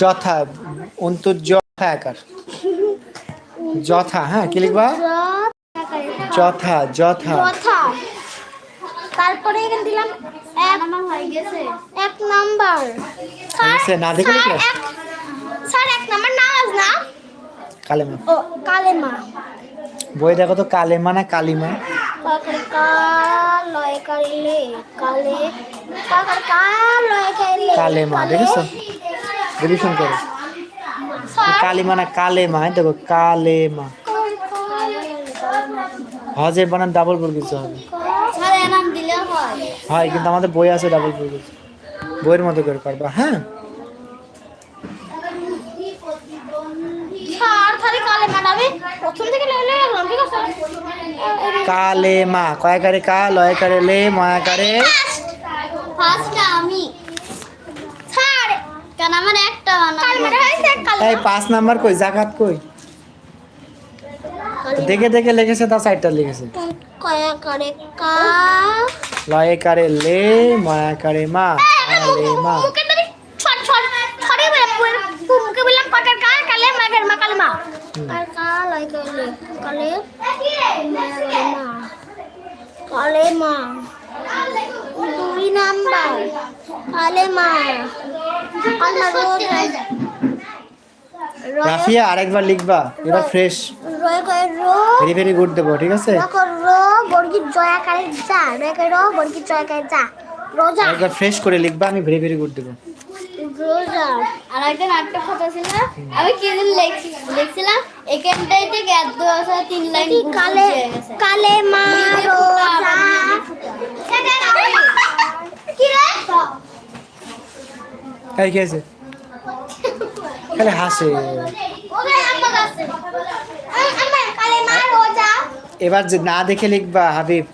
যথা অন্তর যথা আকার। যথা হ্যাঁ কি লিখবা? যথা যথা। তারপরে এখানে দিলাম এক হয়ে গেছে এক নাম্বার। গেছে? না দেখে? স্যার এক নাম্বার নামাজ না? কালেমা। ও কালেমা। বই দেখো তো কালেমা না কালিমা? কাকার কাল কালে কালে কাকার কাল কালে কালেমা দেখেছ? রিভিশন করো। কালিমা না কালেমা, এই দেখো, কালেমা। হজের বানান ডাবল পর কিছু হবে। হয় হয় কিন্তু আমাদের বই আছে ডাবল কিছু বইয়ের মতো করে পারবা হ্যাঁ? আছে কালেমা কয়াকারে কা লয়কারে লে ময়াকারে ফার্স্ট আমি। কেন আমার একটা হয়েছে পাঁচ নাম্বার কই জাকাত কই? দেখে দেখে লিখেছে তা সাইডটা লিখেছে। কয়া করে কা। লে ময়াকারে মা কালেমা মুখে ছট ছট ছড়ে বলে মুখে বললাম কটার কা কালে মাগের মা কালে মা। আর কা লাই কালে কালে মা। কালে মা। দুই নাম্বার। কালে মা। আল্লাহ রোজ রাফিয়া আরেকবার লিখবা এবার ফ্রেশ ভেরি ভেরি গুড দেবো ঠিক আছে? দেখো র বর্গি জয়াকারে যা রয় কয় র বর্গি জয়াকারে যা। রোজা। আরেকবার ফ্রেশ করে লিখবা আমি ভেরি ভেরি গুড দেবো। রোজা। আর একটা নাট্য কথা ছিল আমি কি দিন লিখছিলাম? এখানটাই থেকে এত আছে তিন লাইন কালে কালে মা রোজা কি রে তাই কি আছে খালি হাসে। এবার যে না দেখে লিখবা হাবিব।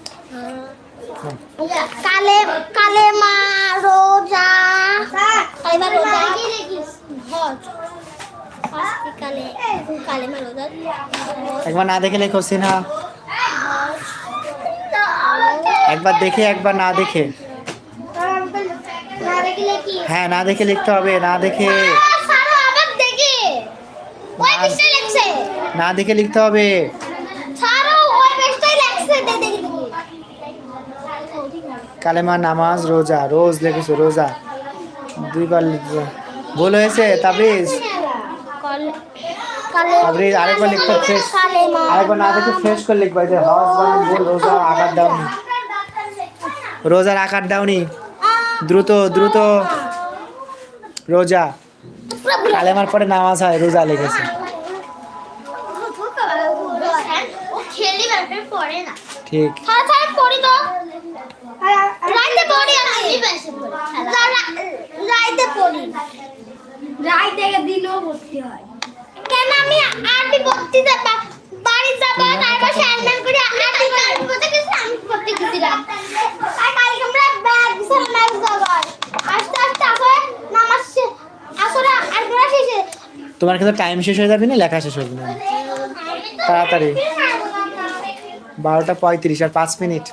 কালে কালে মা রোজা। কালে রোজা। একবার না দেখে লেখো সিনহা। একবার দেখে একবার না দেখে। হ্যাঁ না দেখে লিখতে হবে না দেখে না দেখে লিখতে হবে। কালেমা নামাজ রোজা রোজ লিখেছো রোজা। দুইবার লিখব ভুল হয়েছে তাবিজ কালে তাবিজ আরেকবার লিখতে ফ্রেশ আরেকবার না দেখে ফ্রেশ করে লিখবা যে হজ বানান ভুল রোজা আকার দাওনি। রোজার আকার দাওনি। দ্রুত দ্রুত। রোজা। কালেমার পরে নামাজ হয়, রোজা না ঠিক। রাইতে দিনও ভর্তি হয়। কেন আমি আরবি পড়তে যাবা বাড়ি যাবা তারপর স্যান্ডম্যান করে আরবি আরবি পড়তে গেছি আমি পড়তে গেছিলাম। তাই কালকে আমরা ব্যাগ বিছানা ব্যাগ যাবা আস্তে আস্তে আসলে নামাজ শে- আর গোড়া শেষে তোমার কিন্তু টাইম শেষ হয়ে যাবে না? লেখা শেষ হবে না। তাড়াতাড়ি। বারোটা পঁয়ত্রিশ আর পাঁচ মিনিট।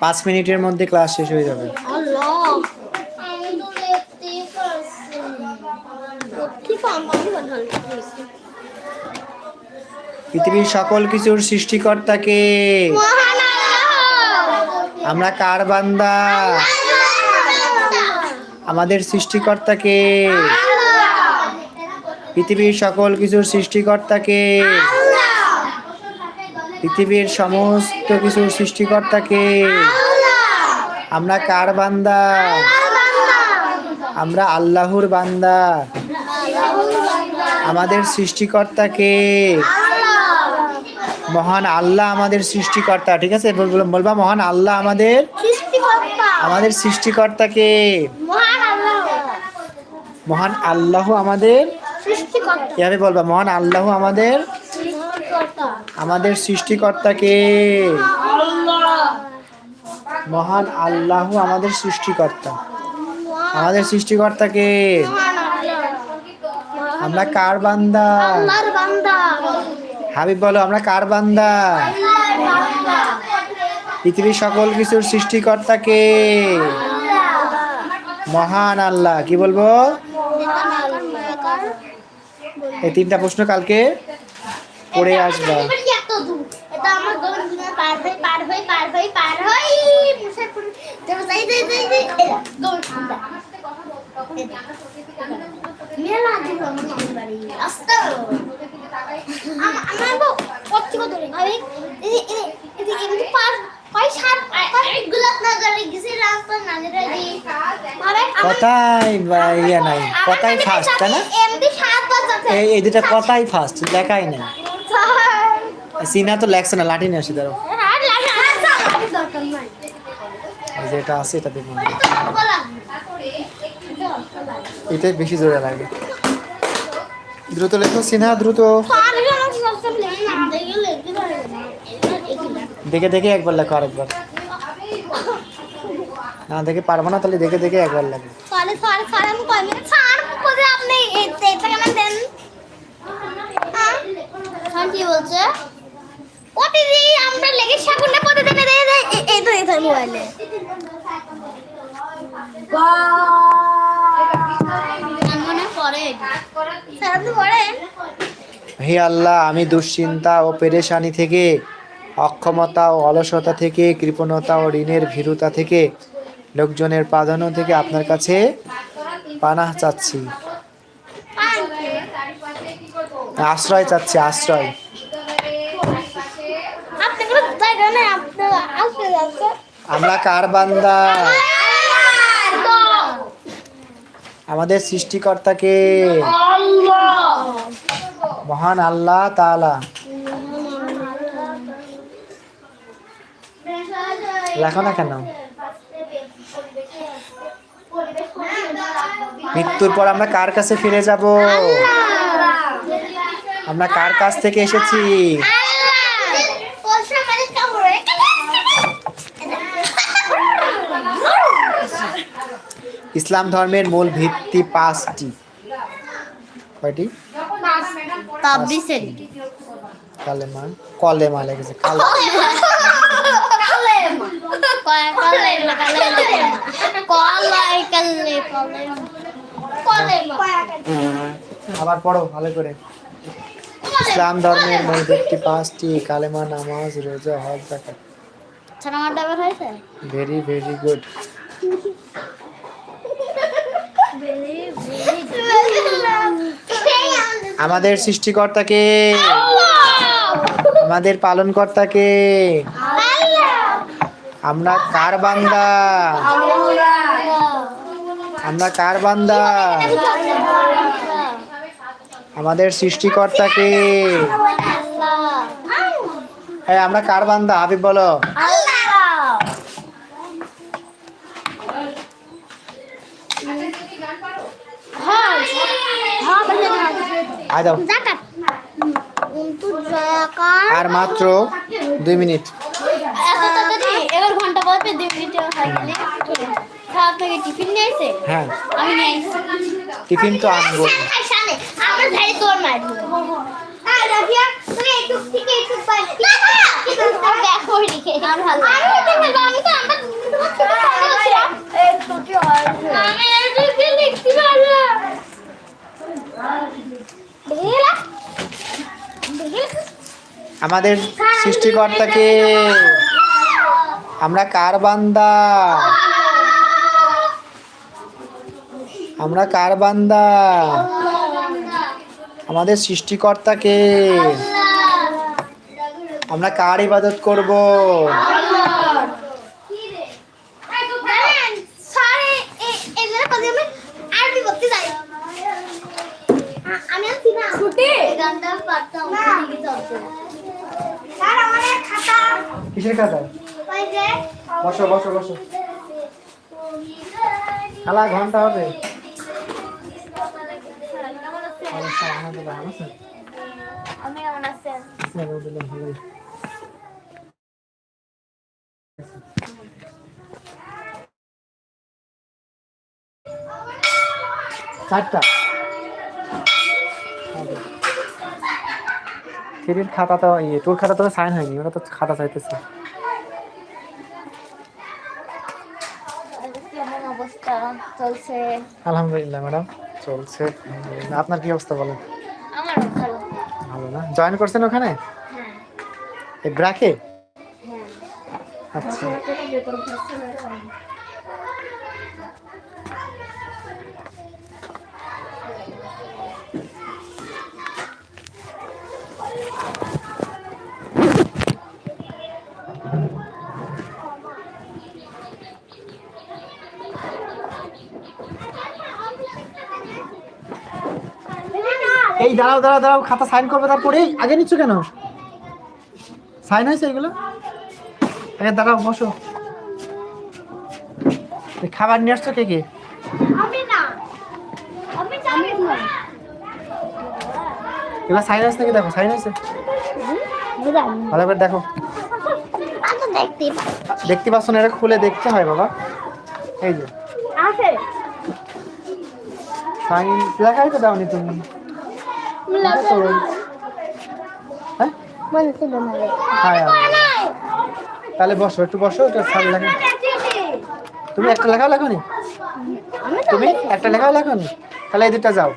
পাঁচ মিনিটের মধ্যে ক্লাস শেষ হয়ে যাবে আল্লাহ আমি তো দেখতে পারছি ঠিক আমি ভালো পৃথিবীর সকল কিছুর সৃষ্টিকর্তাকে আমরা কার বান্দা? আমাদের সৃষ্টিকর্তাকে পৃথিবীর সকল কিছুর সৃষ্টিকর্তাকে পৃথিবীর সমস্ত কিছুর সৃষ্টিকর্তাকে আমরা কার বান্দা? আমরা আল্লাহর বান্দা। আমাদের সৃষ্টিকর্তাকে। মহান আল্লাহ আমাদের সৃষ্টিকর্তা ঠিক আছে? বল- বলবা মহান আল্লাহ আমাদের আমাদের সৃষ্টিকর্তাকে। মহান আল্লাহ। মহান আল্লাহ আমাদের সৃষ্টিকর্তা। এভাবে বলবা? মহান আল্লাহ আমাদের সৃষ্টিকর্তা। আমাদের সৃষ্টিকর্তাকে। মহান আল্লাহ আমাদের সৃষ্টিকর্তা। আমাদের সৃষ্টিকর্তাকে। আমরা কার বান্দা? আল্লাহর বান্দা। হাবিব বলো আমরা কার বান্দা? পৃথিবীর সকল কিছুর সৃষ্টিকর্তাকে। মহান আল্লাহ কি বলব? এই তিনটা প্রশ্ন কালকে পড়ে আসবা। পার মেলা দিন আমার বাড়ি। আস্তে আমার বউ কচ্ছি কত রে ভাই এই এই এই এমনি পার কয় সাত গোলাপ নগরে গেছিলাম তো দি কথাই ইয়ে নাই। কথাই ফার্স্ট তাই না? এই এই দুটা কথাই ফার্স্ট লেখাই নাই। সিনা তো লেখছে না লাঠি নিয়ে আসি ধরো আর লাগে আর সব দরকার নাই। এই যে এটা আছে এটা দেখুন। এটাই বেশি জোরে লাগে। দ্রুত লেখো সিনা দ্রুত। দেখে দেখে একবার লেখো আরেকবার। না দেখে পারব না তাহলে দেখে দেখে একবার লাগবে কি হে আল্লাহ আমি দুশ্চিন্তা ও পেরেশানি থেকে অক্ষমতা ও অলসতা থেকে কৃপণতা ও ঋণের ভীরুতা থেকে লোকজনের প্রাধান্য থেকে আপনার কাছে পানাহ চাচ্ছি। আশ্রয় চাচ্ছি আশ্রয়। আমরা কার বান্দা? আমাদের সৃষ্টিকর্তাকে। মহান আল্লাহ তাআলা। লেখো না কেন? মৃত্যুর পর আমরা কার কাছে ফিরে যাব? আমরা কার কাছ থেকে এসেছি? ইসলাম ধর্মের মূল ভিত্তি পাঁচটি। কয়টি? কালেমা। কলেমা লেগেছে আবার পড়ো ভালো করে। ইসলাম ধর্মের মূল ভিত্তি পাঁচটি কালেমা নামাজ রোজা হজ জাকাত ভেরি ভেরি গুড আমাদের সৃষ্টিকর্তাকে আমাদের পালনকর্তাকে আমরা কার বান্দা? আমরা কার বান্দা? আমাদের সৃষ্টিকর্তাকে। হ্যাঁ আমরা কার বান্দা? হাবিব বলো। আয় দাও। আর মাত্র দুই মিনিট। এবার ঘণ্টা পর দুই মিনিট টিফিন নিয়ে এসে হ্যাঁ। আমি নিয়ে টিফিন তো আনব আমরা ধারে তোর মারবো আর রাফিয়া তুমি একটু থেকে একটু পাই না দেখো এদিকে আর ভালো আমি দেখে আমি তো আমরা এই ছুটি হয় আমি এদিকে লিখতে পারব দেখলা দেখলা আমাদের সৃষ্টিকর্তাকে। আমরা কার বান্দা? আমরা কার বান্দা? আমাদের সৃষ্টিকর্তাকে। আমরা কার ইবাদত করব? আমি কিসের খাতা? বসো বসো বসো। খেলা ঘণ্টা হবে। চারটা। থ্রির খাতা তো ইয়ে তোর খাতা তো সাইন হয়নি ওরা তো খাতা চাইতেছে। আলহামদুলিল্লাহ ম্যাডাম চলছে আপনার কি অবস্থা বলেন? আমার ভালো। না? জয়েন করছেন ওখানে? হ্যাঁ। এই ব্র্যাকে? হ্যাঁ। আচ্ছা। দাঁড়াও দাঁড়াও দাঁড়াও খাতা সাইন করবে তারপরে? এই, আগে নিচ্ছ কেন? সাইন হয়েছে এগুলো? আগে দাঁড়াও বসো। খাবার নিয়ে আসছো কে কে? এগুলো সাইন হয়েছে নাকি? দেখো সাইন হয়েছে। ভালো করে দেখো। দেখতে দেখতে পাচ্ছ না এটা খুলে দেখতে হয় বাবা। এই যে। সাইন লেখাই তো দাওনি তুমি। তাহলে বসো, একটু বসো এটা সাইন লেখা। তুমি একটা লেখাও লেখো নি তুমি একটা লেখাও লেখো নি তাহলে এই দুটা যাও।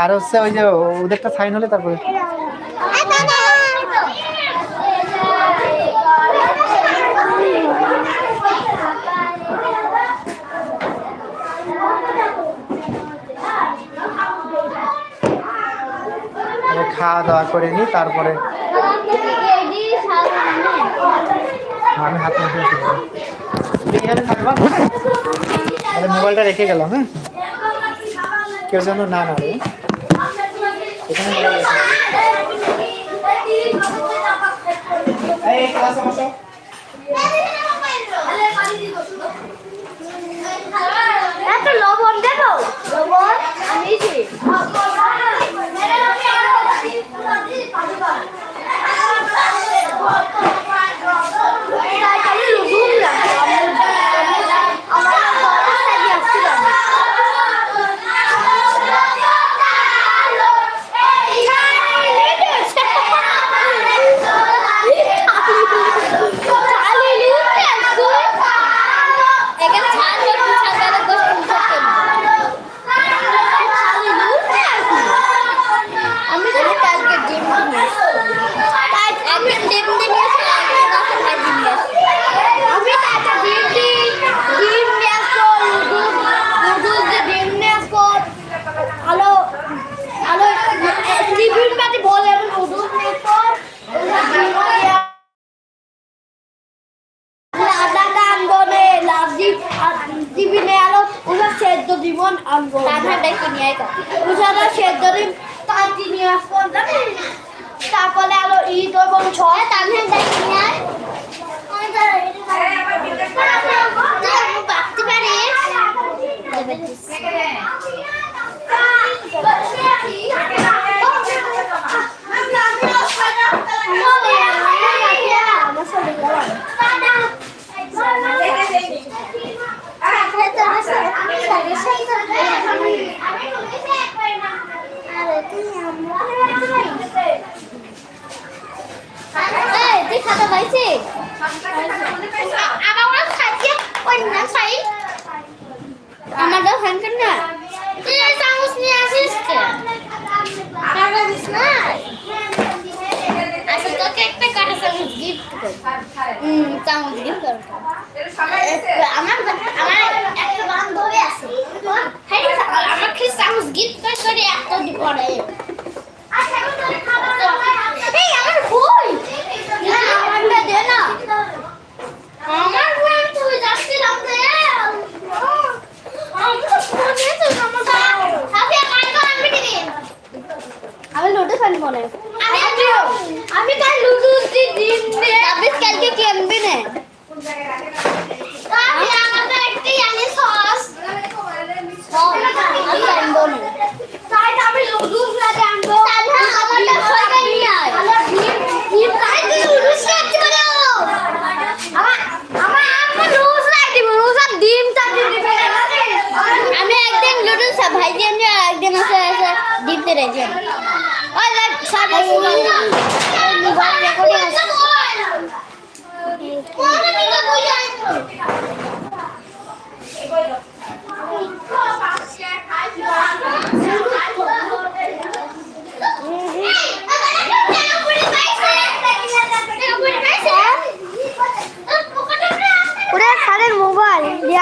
আর হচ্ছে ওই যে ওদেরটা সাইন হলে তারপরে আমি খাওয়া দাওয়া করে নিই, তারপরে আমি হাত তাহলে মোবাইলটা রেখে গেলাম হ্যাঁ? কেউ যেন না না লবণ দেবো? লবণ? আনিছি এখানে ছাড় করতে ছাড় আমি তো কালকে ডিম কিনে কাল একদিন ডিম নিয়ে আসি একদিন কাছে ভাই ডিম নিয়ে আসি আমি কালকে ডিম ডিম ডিম নিয়ে আসব নুডলস নুডলস দিয়ে ডিম নিয়ে আসব আলো আলো টিফিন পাতি বলে আমি নুডলস নিয়ে আসব লাদাটা আনব নে লাদি টিফিনে আলো ওটা সেদ্ধ দিবন আনব রান্নাটা কিনে আইতা ওটা সেদ্ধ দিন তার কিনে আসব তারপরে আলো ঈদ এবং ছয় তার কিনে আয় বাড়তে পারে আমার সাথে তুই খাতা পাইছি আমার খাইছে ওই না খাই আমার দাও হ্যান কর না তুই চামচ নিয়ে আসিস কে কাটা দিস না আচ্ছা তোকে একটা কাটা চামচ গিফট কর চামচ গিফট কর আমার আমার একটা বান্ধবী আছে হ্যাঁ আমার কি চামচ করে একটা দি পড়ে। না না। আমার বই আমি লুডো খেলি মনে। আমি কাল লুডো দিন কালকে কি না আমি আমাদের একটি আনি সস আমি আনব না তাই আমি লুডো লাগে আনব তাহলে আমার সবাই নিয়ে আয় ডিম তাই তুই লুডো খাচ্ছি বলে আমার আমার আমার রোজ রাখি রোজ আর ডিম চাটি দিবে আমি একদিন লুডো ভাইজি আনি আর একদিন আছে আছে ডিম তে রেখে ওই লাগ সাথে মোবাইল রেকর্ডিং আছে কোন দিকে বই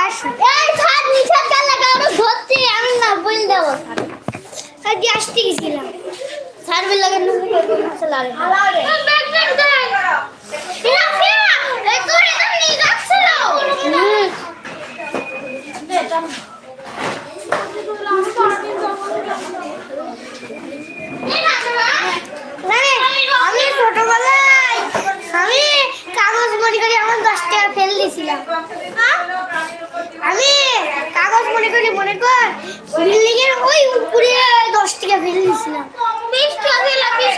আসি এই স্যার নিষেধ করলে কারও ধরছি আমি না বল দেবো স্যার দিয়ে আসতে গেছিলাম স্যার বললে কেন আসলে আরে এই তোর এটা নিয়ে যাচ্ছিল আমি ছোটবেলায় আমি কাগজ মনে করি আমার দশ টাকা ফেল দিয়েছিলাম আমি কাগজ মনে করি মনে কর বিল্ডিং এর ওই উপরে দশ টাকা ফেল দিয়েছিলাম বিশ টাকা দিলাম বিশ টাকা নোট বিশ টাকার নোট না তুলে দশ টাকা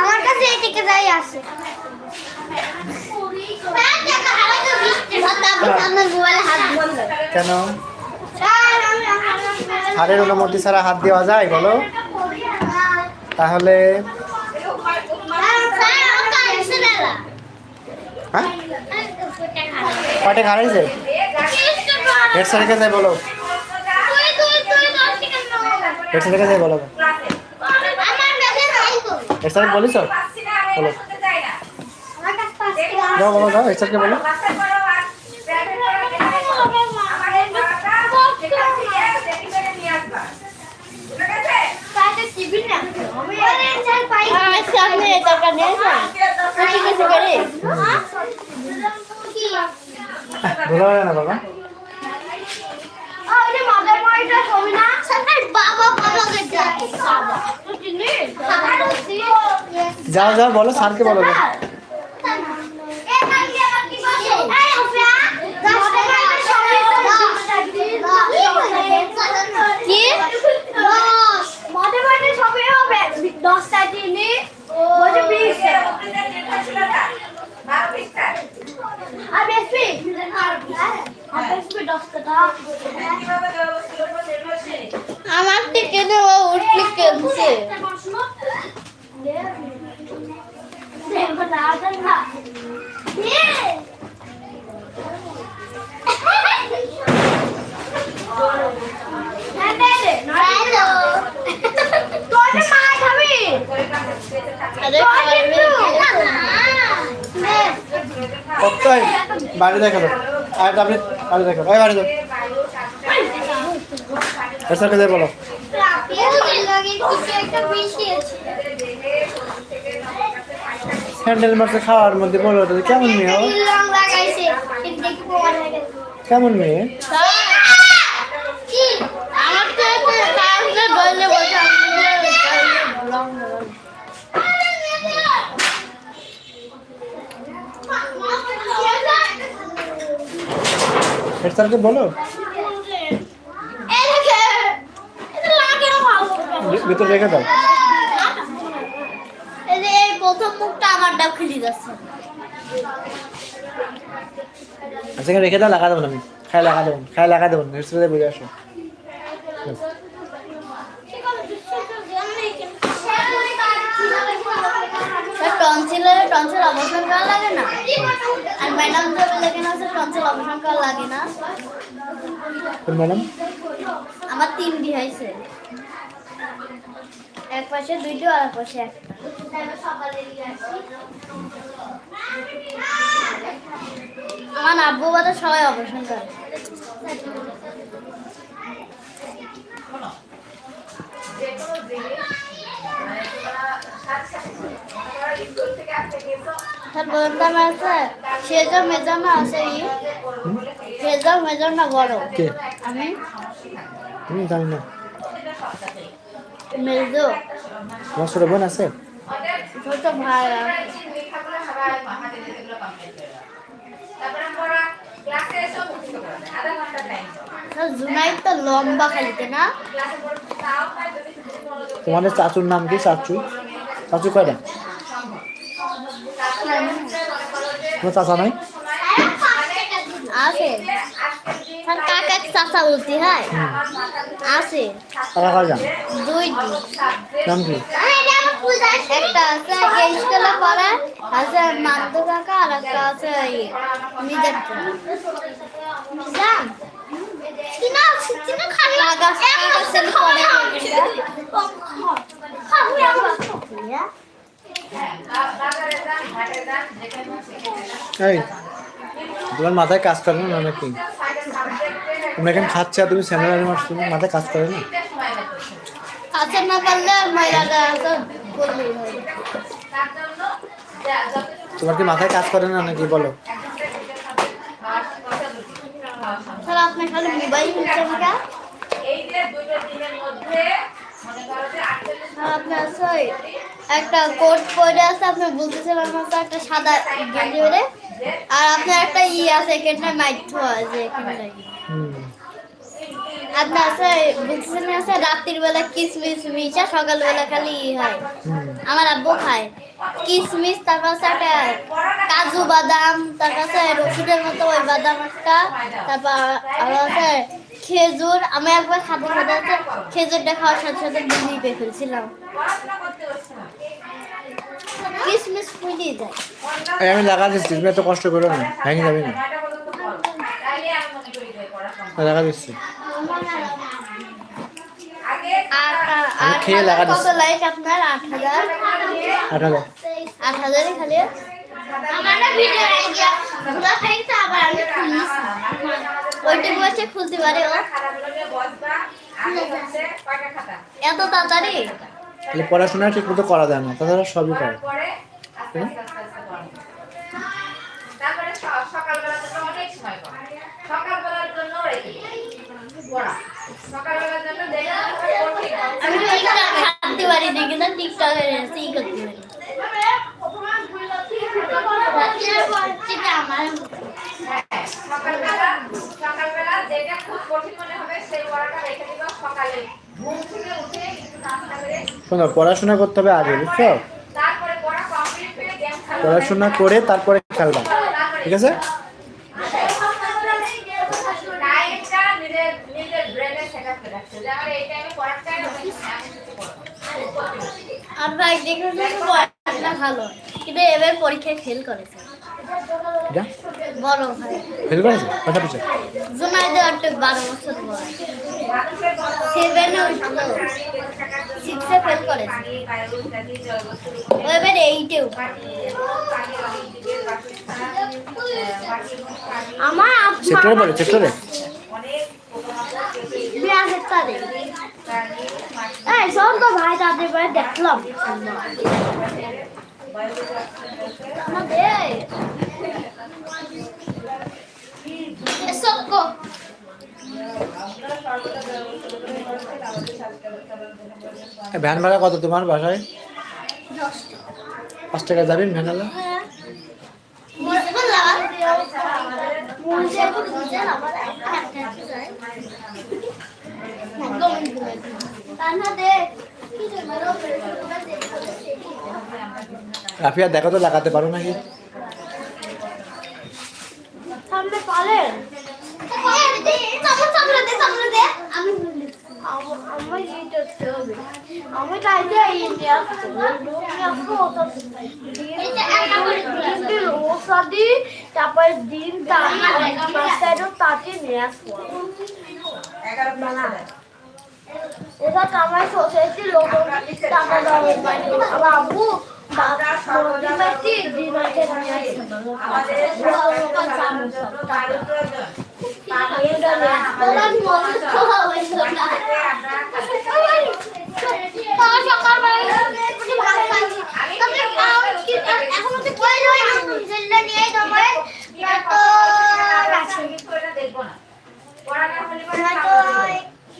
আমার কাছে এই যাই আছে। কেন? হাড়ের অনুমতি ছাড়া হাত দেওয়া যায় বলো। তাহলে হ্যাঁ? কয়টা হারাইছে হেড স্যারের কাছে বলো। হেড স্যারের কাছে বলো? হেড স্যার বলিস বলো। যাও বলো যাও হেড স্যারকে বলো। ভুলে না বাবা? যাও যাও বলো স্যারকে বলো। আর বেশি দশটা আমার থেকে নেওয়া উঠলি আরে বাড়ি দেখাল। আর আপনি বাড়ি দেখাল। বাড়ি হেড স্যারকে যাই বলো স্যান্ডেল মারছে খাওয়ার মধ্যে বলো তো কেমন মেয়ে ও? কেমন মেয়ে আমার থেকে কাউকে বললে বলছে হেড স্যারকে বলো ভিতরে রেখে দাও। প্রথম মুখটা খুলে যাচ্ছে। আচ্ছা রেখে দাও লাগা দেবো আমি। খাই লাগা দেবো খাই লাগা দেবো হেড বুঝে আসো। টনসিলের টনসিল অবসান করা লাগে না? আর ম্যাডাম টনসিল অবসান করা লাগে না? ম্যাডাম? আমার তিনটি হয়েছে। এক পাশে দুইটি আর এক পাশে একটা। আমার আব্বু বাদে সবাই অপারেশন করে। আছে। সেজা মেজানো আছে ই সেজা মেজানো বড়। আমি? তুমি জানি না। মেজো। তোমার ছোট বোন আছে? ছোট ভাই তোমাদের চাচুর নাম কি? চাচু? চাচু কয়টা? তোমার চাচা নাই? আছে। কাকা চাচা বলতে হয়? আছে। কাকা নাম কি? একটা আছে স্কুলে পড়ে মাদ্দু কাকা আর একটা নিজের তোমার মাথায় কাজ করে না তুমি এখানে খাচ্ছে আর তুমি স্যান্ডেল মারছো তোমার মাথায় কাজ করে না? আছে না পারলে তোমার কি মাথায় কাজ করে না নাকি বলো? স্যার আপনি খালি মোবাইল কিনছেন কা এই যে দুটো দিনের মধ্যে করো যে আটচল্লিশ স্যার আপনি আছে ওই একটা কোট পরে আছে আপনি একটা সাদা গেঞ্জি আর আপনার একটা ই আছে এখানটা মাইথ আছে এখানটা আপনার আছে বলতেছিলেন আছে রাত্রির বেলা কিসমিস মিশা, সকালবেলা খালি হয়। আমার আব্বু খায়। কিসমিস, তারপর আছে একটা কাজু বাদাম, তারপর আছে রসুনের মতো ওই বাদাম একটা, তারপর আরও আছে খেজুর, আমি একবার খাতে খাতে আছে খেজুরটা খাওয়ার সাথে সাথে বিলি পেয়ে ফেলছিলাম। কিসমিস ফুলি যায়। আমি লাগা দিচ্ছি তুমি এত কষ্ট করো না, ভেঙে যাবে না। লাগা দিচ্ছি। আট খেয়ে লাগা হাজার দিচ্ছি। লাইক আপনার? আট হাজার। আট হাজার। আট হাজারই খালি। আমার না ভিডিও আইডিয়া পুরো ফেকটা আবার আমি খুলিস ওইটুকু বসে খুলতে পারে ও। খারাপ হলে বসবা আগে হচ্ছে কয়টা খাতা এত তাড়াতাড়ি? তাহলে পড়াশোনা ঠিক মতো করা যায় না তাছাড়া সবই করে। পরে আস্তে আস্তে আস্তে আস্তে পড়ো। তারপরে স- সকালবেলার অনেক সময় পড়ো সকালবেলার জন্য রেখে পড়া। সকালবেলার জন্য দেখে কঠিন আমি পারি না করতে পারি। হ্যাঁ, সকালবেলা সকালবেলা যেটা খুব কঠিন মনে হবে সেই পড়াটা রেখে দিবা সকালে। ঘুম থেকে উঠে একটু নাস্তা করে। শোনো পড়াশোনা করতে হবে আগে বুঝছ? তারপরে পড়া কমপ্লিট করে গেম খেলা। পড়াশোনা করে তারপরে খেলবা ঠিক আছে টাইমটা নিজের নিজের ব্রেনে সেট আপ করে রাখতে হবে। যে আমার এই টাইমে পড়ার টাইম আমি আমি কিছু করব আর ভাই দেখে শুনে পড়াশোনা ভালো কিন্তু এবার পরীক্ষায় ফেল করেছে। বড় ভাই। ফেল করেছে? কথা পিছে? জুনাইদে একটা বারো বছর বয়স। সেভেনে উঠল। সিক্সে ফেল করেছে। এবার এইটে আমার আব্বা সেক্টরে বলে সেক্টরে। এই শোন তো ভাই দেখলাম ভ্যান ভাড়া কত তোমার বাসায়? পাঁচ টাকা যাবেন ভ্যান ভাড়া? রাফিয়া দেখো তো লাগাতে পারো নাকি? তারপরে তারপরে তাতে নিয়ে আসব। এটা আমার সোসাইটি লোক টাকা আমার আব্বু নিয়ে আসব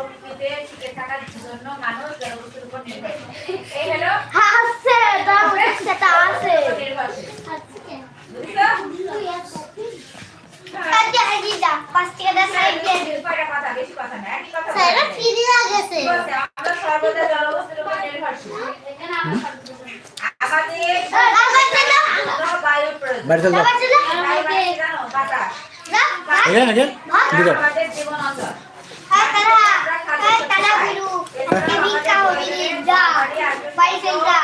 এমন দাদি কি সব বংশে থাকা বংশশুদ্ধি এবং প্রকৃতিতে টিকে থাকার জন্য মানুষ জলবস্তুর উপর নির্ভরশীল এই হলো আছে দাও সেটা আছে নির্ভরশীল বুঝছ আচ্ছা আগে যা পাঁচ টাকা দা সাইড দিয়ে কয়টা কথা বেশি কথা না একই কথা স্যার বলতে ফ্রি লাগেছে বলছে, আমরা সর্বদা জলবস্তুর উপর নির্ভরশীল আমাদের আবার চলো কোনো বায়ু প্রয়োজন বাড়ি চল যাও আবার চলো বায়ু মানে কি জানো বাতাস যা এখানে নাকি দিকে আমাদের জীবন অন্তর হ্যাঁ তারা হ্যাঁ তারা বিরু কে ভিক্ষা হবে যা পয়সা যা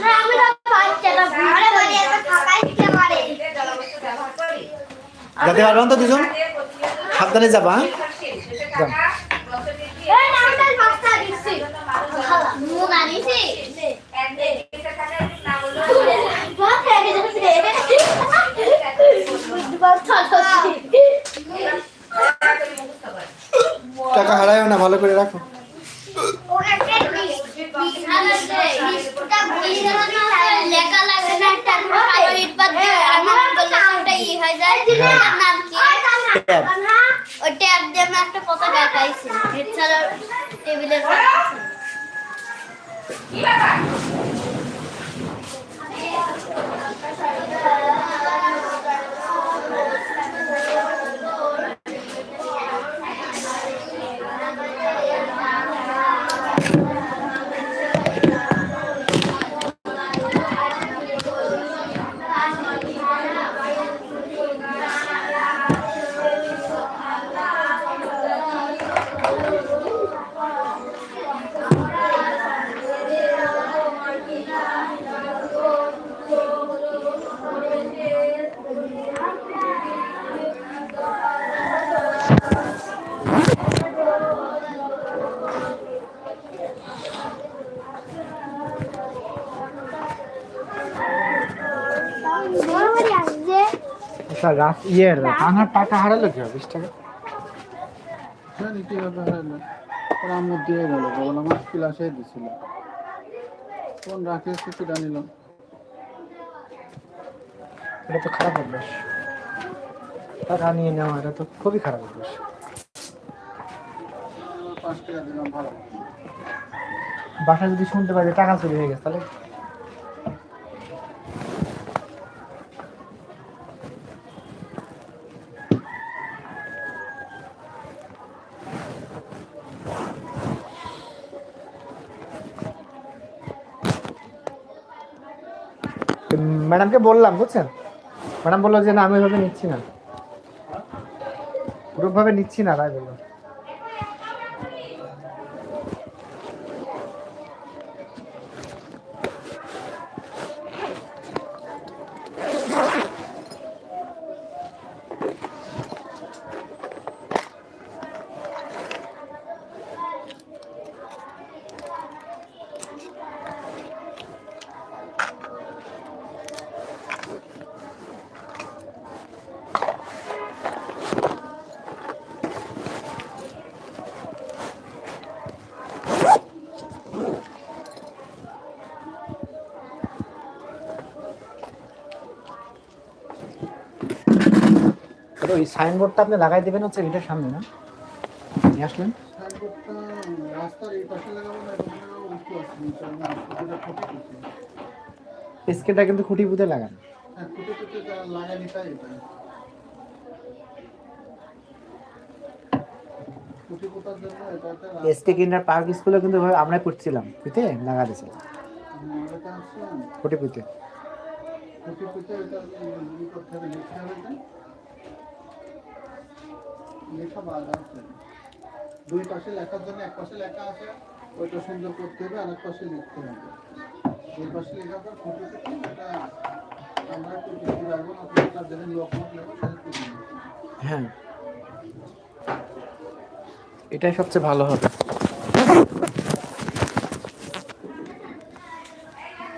না আমি তো পাঁচটা না ঘরে বাড়ি এত ফাঁকাই দিতে পারে জলবস্তু ব্যবহার করি যেতে পারবেন তো দুজন। সাবধানে যাবা হ্যাঁ? টাকা হারায়ও না ভালো করে রাখো। লেখা লাগে না কালো ইট দিয়ে আমার বললে একটা ই হয়ে যায়। 在一 আচ্ছা রাত ইয়ের আমার টাকা হারালো কি বিশ টাকা? জানি কীভাবে হারালো ওর আম্মু দিয়ে গেল বললাম আমার ক্লাসে দিছিল। এটা তো খারাপ অভ্যাস। টাকা নিয়ে নেওয়া এটা তো খুবই খারাপ অভ্যাস। বাসায় যদি শুনতে পারি টাকা চুরি হয়ে গেছে তাহলে ম্যাডামকে বললাম, বুঝছেন? ম্যাডাম বলল যে, না, আমি ওইভাবে নিচ্ছি না। গ্রুপভাবে নিচ্ছি না, তাই বলল। ওই সাইনবোর্ডটা আপনি লাগাই দেবেন হচ্ছে এটার সামনে, না? নিয়ে আসলেন। স্কেলটা কিন্তু খুঁটি পুঁতে লাগান। এসকে কিন্ডার পার্ক স্কুলে কিন্তু আমরাই পড়ছিলাম পুঁতে লাগা আসলাম খুঁটি পুঁতে খুঁটি পুঁতে এটা ই করতে হবে লিখতে হবে এটা লেখা বাদ আছে। দুই পাশে লেখার জন্য এক পাশে লেখা আছে, ওইটা সুন্দর করতে হবে আর এক পাশে লিখতে হবে। দুই পাশে লেখার পর আমরা একটু পারব না তার। হ্যাঁ। এটাই সবচেয়ে ভালো হবে।